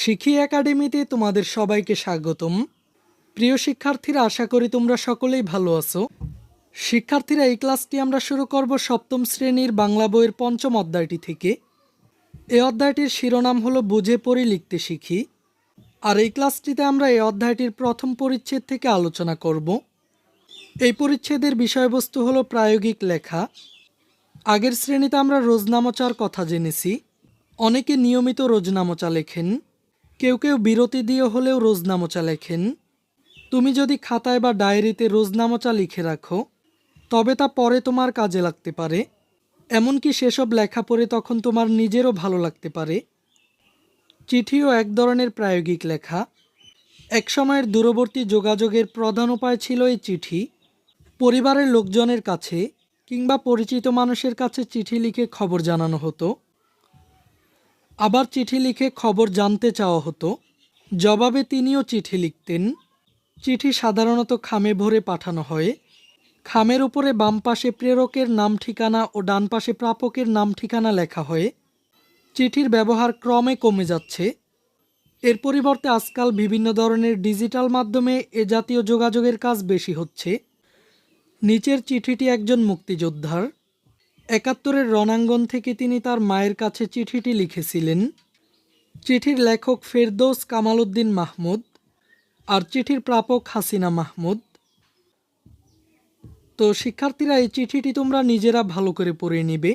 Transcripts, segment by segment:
শিখি একাডেমিতে তোমাদের সবাইকে স্বাগতম। প্রিয় শিক্ষার্থীরা, আশা করি তোমরা সকলেই ভালো আছো। শিক্ষার্থীরা, এই ক্লাসটি আমরা শুরু করব সপ্তম শ্রেণির বাংলা বইয়ের পঞ্চম অধ্যায়টি থেকে। এই অধ্যায়টির শিরোনাম হলো বুঝে পড়ি, লিখতে শিখি। আর এই ক্লাসটিতে আমরা এই অধ্যায়টির প্রথম পরিচ্ছেদ থেকে আলোচনা করব। এই পরিচ্ছেদের বিষয়বস্তু হলো প্রায়োগিক লেখা। আগের শ্রেণীতে আমরা রোজনামচার কথা জেনেছি। অনেকে নিয়মিত রোজনামচা লেখেন। কেউ কেউ বিরতি দিয়ে হলেও রোজনামচা লেখেন। তুমি যদি খাতায় বা ডায়েরিতে রোজনামচা লিখে রাখো, তবে তা পরে তোমার কাজে লাগতে পারে। এমনকি সেসব লেখা পড়ে তখন তোমার নিজেরও ভালো লাগতে পারে। চিঠিও এক ধরনের প্রায়োগিক লেখা। এক সময়ের দূরবর্তী যোগাযোগের প্রধান উপায় ছিল এই চিঠি। পরিবারের লোকজনের কাছে কিংবা পরিচিত মানুষের কাছে চিঠি লিখে খবর জানানো হতো। আবার চিঠি লিখে খবর জানতে চাওয়া হতো। জবাবে তিনিও চিঠি লিখতেন। চিঠি সাধারণত খামে ভরে পাঠানো হয়। খামের উপরে বাম পাশে প্রেরকের নাম ঠিকানা ও ডান পাশে প্রাপকের নাম ঠিকানা লেখা হয়। চিঠির ব্যবহার ক্রমে কমে যাচ্ছে। এর পরিবর্তে আজকাল বিভিন্ন ধরনের ডিজিটাল মাধ্যমে এ জাতীয় যোগাযোগের কাজ বেশি হচ্ছে। নিচের চিঠিটি একজন মুক্তিযোদ্ধার। একাত্তরের রণাঙ্গন থেকে তিনি তার মায়ের কাছে চিঠিটি লিখেছিলেন, চিঠির লেখক ফেরদৌস কামাল উদ্দিন মাহমুদ আর চিঠির প্রাপক হাসিনা মাহমুদ। তো শিক্ষার্থীরা, এই চিঠিটি তোমরা নিজেরা ভালো করে পড়ে নিবে।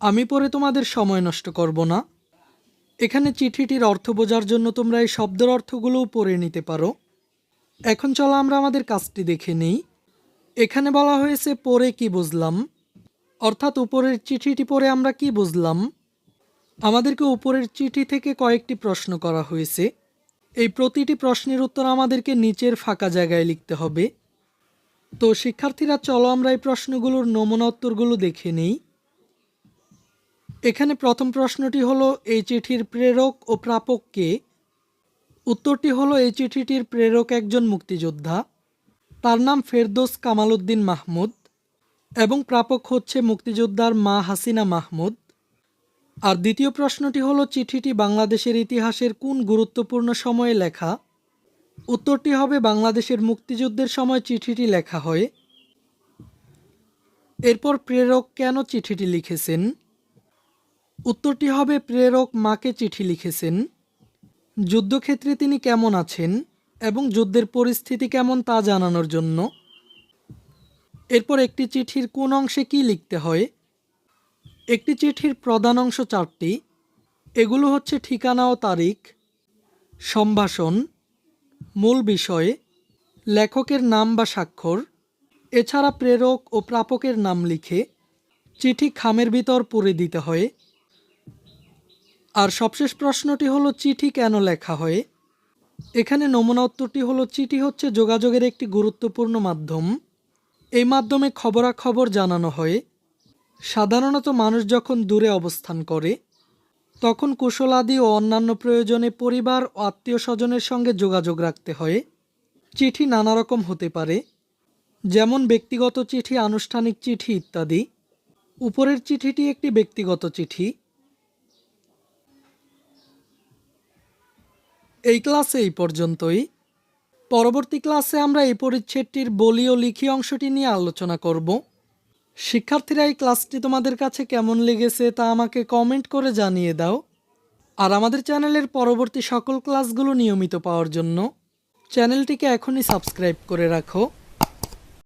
আমি পরে তোমাদের সময় নষ্ট করব না। এখানে চিঠিটির অর্থ বোঝার জন্য তোমরা এই শব্দের অর্থগুলোও পড়ে নিতে পারো। এখন চলো আমরা আমাদের কাজটি দেখে নিই। এখানে বলা হয়েছে পরে কি বুঝলাম? অর্থাৎ উপরের চিঠিটি পড়ে আমরা কি বুঝলাম? আমাদেরকে উপরের চিঠি থেকে কয়েকটি প্রশ্ন করা হয়েছে। এই প্রতিটি প্রশ্নের উত্তর আমাদেরকে নিচের ফাঁকা জায়গায় লিখতে হবে। তো শিক্ষার্থীরা, চলো আমরা এই প্রশ্নগুলোর নমুনা উত্তরগুলো দেখে নিই। এখানে প্রথম প্রশ্নটি হলো, এই চিঠির প্রেরক ও প্রাপক কে? উত্তরটি হলো, এই চিঠিটির প্রেরক একজন মুক্তিযোদ্ধা। তার নাম ফেরদোস কামাল উদ্দিন মাহমুদ। এবং প্রাপক হচ্ছে মুক্তিযোদ্ধার মা হাসিনা মাহমুদ। আর দ্বিতীয় প্রশ্নটি হলো, চিঠিটি বাংলাদেশের ইতিহাসের কোন গুরুত্বপূর্ণ সময়ে লেখা? উত্তরটি হবে, বাংলাদেশের মুক্তিযুদ্ধের সময় চিঠিটি লেখা হয়। এরপর প্রেরক কেন চিঠিটি লিখেছেন? উত্তরটি হবে, প্রেরক মাকে চিঠি লিখেছেন। যুদ্ধক্ষেত্রে তিনি কেমন আছেন এবং যুদ্ধের পরিস্থিতি কেমন তা জানানোর জন্য। এরপর একটি চিঠির কোন অংশে কি লিখতে হয়? একটি চিঠির প্রধান অংশ চারটি। এগুলো হচ্ছে ঠিকানা ও তারিখ, সম্ভাষণ, মূল বিষয়, লেখকের নাম বা স্বাক্ষর, এছাড়া প্রেরক ও প্রাপকের নাম লিখে চিঠি খামের ভিতর পুরে দিতে হয়। আর সবশেষ প্রশ্নটি হলো, চিঠি কেন লেখা হয়? এখানে নমুনা উত্তরটি হলো, চিঠি হচ্ছে যোগাযোগের একটি গুরুত্বপূর্ণ মাধ্যম। এই মাধ্যমে খবরাখবর জানানো হয়, সাধারণত মানুষ যখন দূরে অবস্থান করে, তখন কুশলাদি ও অন্যান্য প্রয়োজনে পরিবার ও আত্মীয় স্বজনের সঙ্গে যোগাযোগ রাখতে হয়। চিঠি নানা রকম হতে পারে, যেমন ব্যক্তিগত চিঠি, আনুষ্ঠানিক চিঠি ইত্যাদি। উপরের চিঠিটি একটি ব্যক্তিগত চিঠি। এই ক্লাসে এই পর্যন্তই। পরবর্তী ক্লাসে আমরা এই পরিচ্ছেদটির বলি ও লিখি অংশটি নিয়ে আলোচনা করব। শিক্ষার্থীরা, এই ক্লাসটি তোমাদের কাছে কেমন লেগেছে তা আমাকে কমেন্ট করে জানিয়ে দাও। আর আমাদের চ্যানেলের পরবর্তী সকল ক্লাসগুলো নিয়মিত পাওয়ার জন্য চ্যানেলটিকে এখনই সাবস্ক্রাইব করে রাখো।